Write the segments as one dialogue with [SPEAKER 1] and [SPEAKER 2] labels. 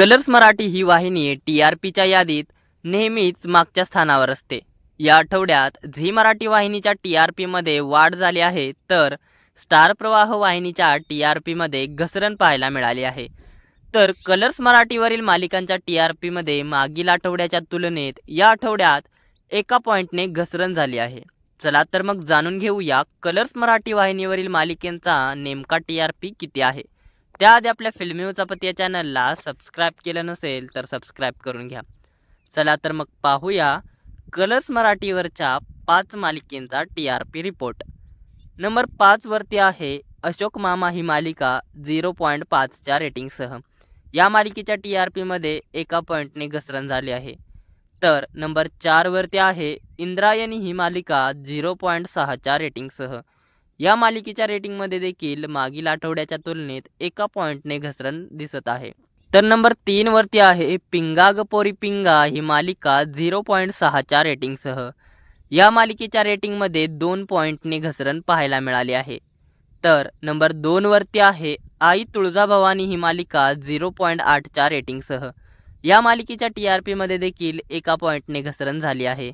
[SPEAKER 1] Colours Marathi ही वाहिनी T R पीच्या यादीत नेहमीच मागच्या स्थानावर असते. या आठवड्यात झी मराठी वाहिनीच्या टी आर पीमध्ये वाढ झाली आहे तर स्टार प्रवाह वाहिनीच्या टी आर पीमध्ये घसरण पाहायला मिळाली आहे. तर कलर्स मराठीवरील मालिकांच्या टी आर पीमध्ये मागील आठवड्याच्या तुलनेत या आठवड्यात एका पॉईंटने घसरण झाली आहे. चला तर मग जाणून घेऊया कलर्स मराठी वाहिनीवरील मालिकेंचा नेमका टी आर पी किती आहे. त्याआधी आपल्या फिल्मी उचापत या चॅनलला सबस्क्राईब केलं नसेल तर सबस्क्राईब करून घ्या. चला तर मग पाहूया कलर्स मराठीवरच्या पाच मालिकेंचा T R P report number पाचवरती आहे अशोक मामा ही मालिका झिरो पॉईंट पाचच्या रेटिंगसह या मालिकेच्या टी आर पीमध्ये एका पॉईंटने घसरण झाली आहे. तर नंबर चारवरती आहे इंद्रायणी ही मालिका झिरो पॉईंट सहाच्या रेटिंगसह या मालिकेच्या रेटिंगमध्ये देखील मागील आठवड्याच्या तुलनेत एका पॉईंटने घसरण दिसत आहे. तर नंबर तीनवरती आहे पिंगाग पोरी पिंगा ही मालिका झिरो पॉईंट सहाच्या रेटिंगसह या मालिकेच्या रेटिंगमध्ये दोन पॉईंटने घसरण पाहायला मिळाली आहे. तर नंबर दोनवरती आहे आई तुळजाभवानी ही मालिका झिरो पॉईंट आठच्या रेटिंगसह या मालिकेच्या टी आर पीमध्ये देखील एका पॉईंटने घसरण झाली आहे.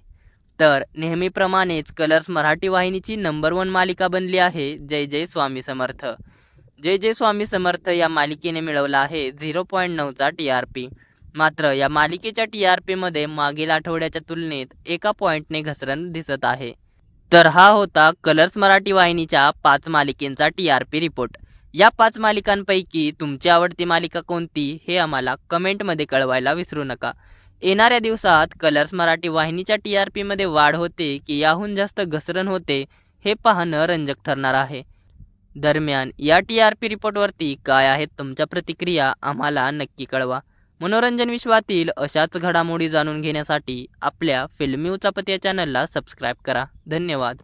[SPEAKER 1] तर नेहमीप्रमाणेच कलर्स मराठी वाहिनीची नंबर वन मालिका बनली आहे जय जय स्वामी समर्थ. जय जय स्वामी समर्थ या मालिकेने मिळवला आहे झिरो पॉईंट नऊचा टी आर पी मात्र या मालिकेच्या टी आर पीमध्ये मागील आठवड्याच्या तुलनेत एका पॉईंटने घसरण दिसत आहे. तर हा होता कलर्स मराठी वाहिनीच्या पाच मालिकेंचा टी आर पी रिपोर्ट या पाच मालिकांपैकी तुमची आवडती मालिका कोणती हे आम्हाला कमेंटमध्ये कळवायला विसरू नका. येणाऱ्या दिवसात कलर्स मराठी वाहिनीच्या टी आर पीमध्ये वाढ होते की याहून जास्त घसरण होते हे पाहणं रंजक ठरणार आहे. दरम्यान या टी आर पी रिपोर्टवरती काय आहेत तुमच्या प्रतिक्रिया आम्हाला नक्की कळवा. मनोरंजन विश्वातील अशाच घडामोडी जाणून घेण्यासाठी आपल्या फिल्मी उचापती या चॅनलला सबस्क्राईब करा. धन्यवाद.